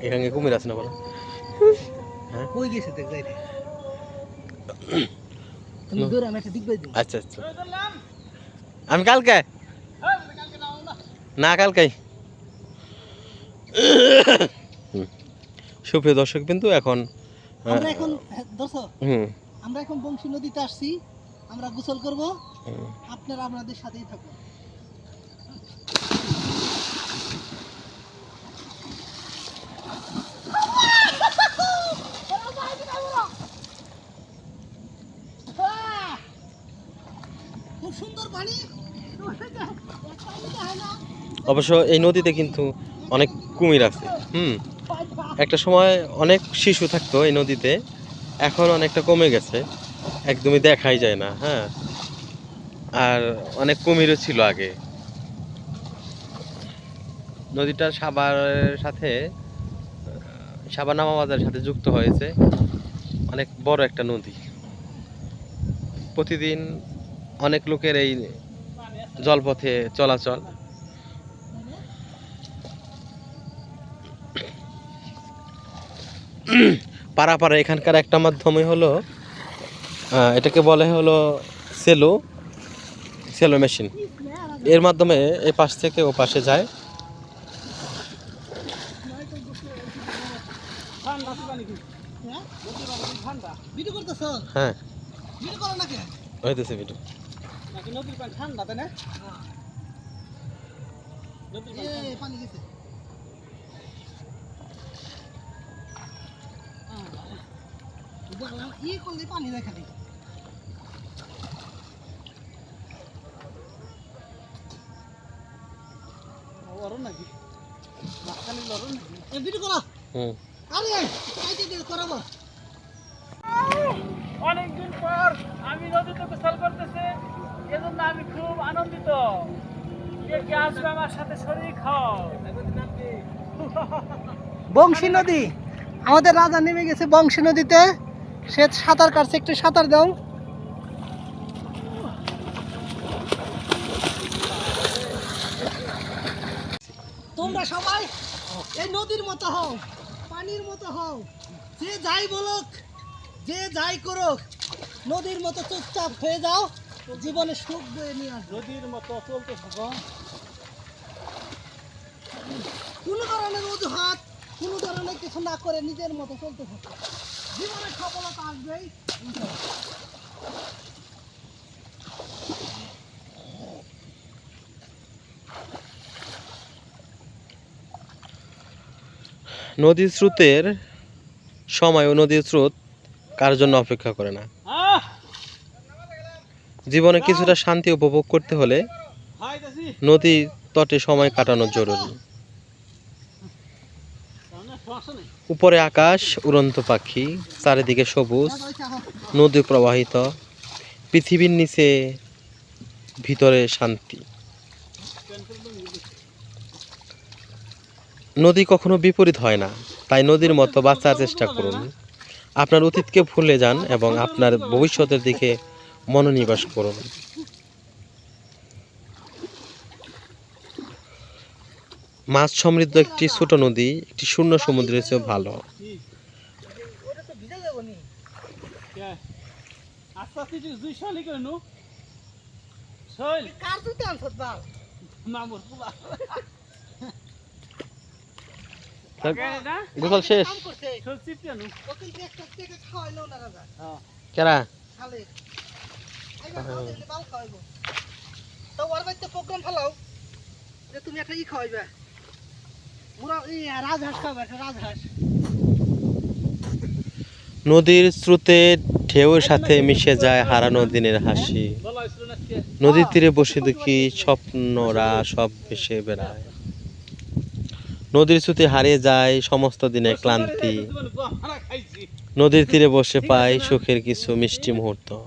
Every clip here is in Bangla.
এখানে কুমির আছে না বলো? কই গেছে দেখ যাই তুমি দূর আমি একটা দিকবাই দিই আচ্ছা আচ্ছা। আমি কালকে? না কালকে সুপ্রিয় দর্শক কিন্তু এখন আমরা এখন হ্যাঁ, দর্শক আমরা এখন বংশী নদীতে আসছি। আমরা গোসল করব। আপনারা আপনাদের সাথেই থাকুন খুব সুন্দর পানি অবশ্য এই নদীতে কিন্তু অনেক কুমির আছে হুম। একটা সময় অনেক শিশু থাকতো এই নদীতে এখন অনেকটা কমে গেছে একদমই দেখাই যায় না হ্যাঁ। আর অনেক কুমিরও ছিল আগে। নদীটা সাভারের সাথে আহ, সাভার নামাবাজারের সাথে যুক্ত হয়েছে অনেক বড় একটা নদী। প্রতিদিন অনেক লোকের এই জলপথে চলাচল। পাড়াপাড়া এখানকার একটা মাধ্যমে হলো এটাকে বলে হলো সেলো সেলো মেশিন। এর মাধ্যমে এই পাশ থেকে ও পাশে যায়। হ্যাঁ? করো নাকি? হইতেছে ভিডিও। নাকি নদীর পানি ঠান্ডা তাই না? পানি গেছে। ই করলে পানি দেখা দিই? নাকি? ভিডিও করো। হুম। আরে কাইতে দিয়ে করাবো। অনেকদিন পর আমি নদীতে গোসল করতেছি। এজন্য আমি খুব আনন্দিত। আসবে আমার সাথে শরীর খাও। বংশী নদী, আমাদের রাজা নেমে গেছে বংশী নদীতে। সে সাঁতার কাটছে, একটু সাঁতার দাও। তোমরা সবাই এই নদীর মতো হও, পানির মতো হও। যে যাই বলুক, যে যাই করুক, নদীর মতো চুপচাপ হয়ে যাও। জীবনে সুখ বয়ে নিয়ে আসবে। নদীর মতো চলতে থাকো। কোনো ধরনের অজুহাত কোনো ধরনের কিছু না করে নিজের মতো চলতে থাকে। জীবনে সফলতা আসবেই। নদীর স্রোতের সময় ও নদীর স্রোত কার জন্য অপেক্ষা করে না? জীবনে কিছুটা শান্তি উপভোগ করতে হলে নদীর তটে সময় কাটানো জরুরি। উপরে আকাশ, উড়ন্ত পাখি, চারিদিকে সবুজ, নদী প্রবাহিত, পৃথিবীর নিচে ভিতরে শান্তি। নদী কখনো বিপরীত হয় না, তাই নদীর মতো বাঁচার চেষ্টা করুন। আপনার অতীতকে ভুলে যান এবং আপনার ভবিষ্যতের দিকে মনোনিবেশ করুন। মাছ সমৃদ্ধ একটি ছোট নদী একটি শূন্য সমুদ্রের চেয়েও ভালো। গোসল শেষ। হ্যাঁ কেরা খালে আইবা খাও দেখলে বাল খাওয়াইবো নদীর স্রোতে ঢেউয়ের সাথে মিশে যায় হারানো দিনের হাসি? নদীর তীরে বসে দেখি স্বপ্নরা সব ভেসে বেড়ায়। নদীর স্রোতে হারিয়ে যায় সমস্ত দিনের ক্লান্তি। নদীর তীরে বসে পাই সুখের কিছু মিষ্টি মুহূর্ত।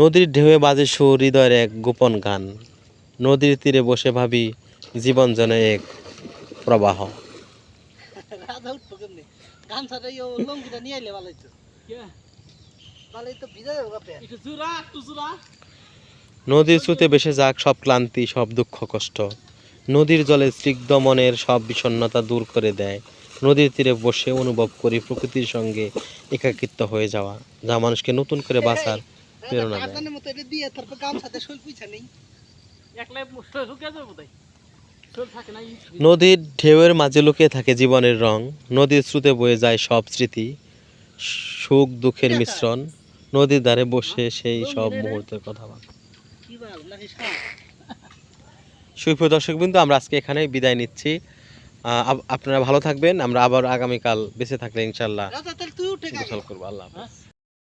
নদীর ঢেউয়ে বাজে সুর হৃদয়ের এক গোপন গান। নদীর তীরে বসে ভাবি জীবন যেন এক প্রবাহ। নদীর স্রোতে ভেসে যাক সব ক্লান্তি সব দুঃখ কষ্ট। নদীর জলে স্নিগ্ধ মনের সব বিষণ্ণতা দূর করে দেয়। নদীর তীরে বসে অনুভব করি প্রকৃতির সঙ্গে একাকিত্ব হয়ে যাওয়া। যা মানুষকে নতুন করে বাঁচার প্রেরণা দেয়। মতো এটা দিয়ে তারপর গামছাতে শৈল পুইছা নেই। একলাই শুকিয়ে যাবে না নদীর ঢেউয়ের মাঝে লুকিয়ে থাকে জীবনের রং। নদীর স্রোতে বয়ে যায় সব স্মৃতি সুখ দুঃখের মিশ্রণ। নদীর ধারে বসে সেই সব মুহূর্তের কথা বল সুপ্রিয় দর্শক বিন্দু আমরা আজকে এখানে বিদায় নিচ্ছি। আহ, আপনারা ভালো থাকবেন আমরা আবার আগামীকাল বেঁচে থাকলে ইনশাল্লাহ তুই করব আল্লাহ হাফেজ। হ্যাঁ?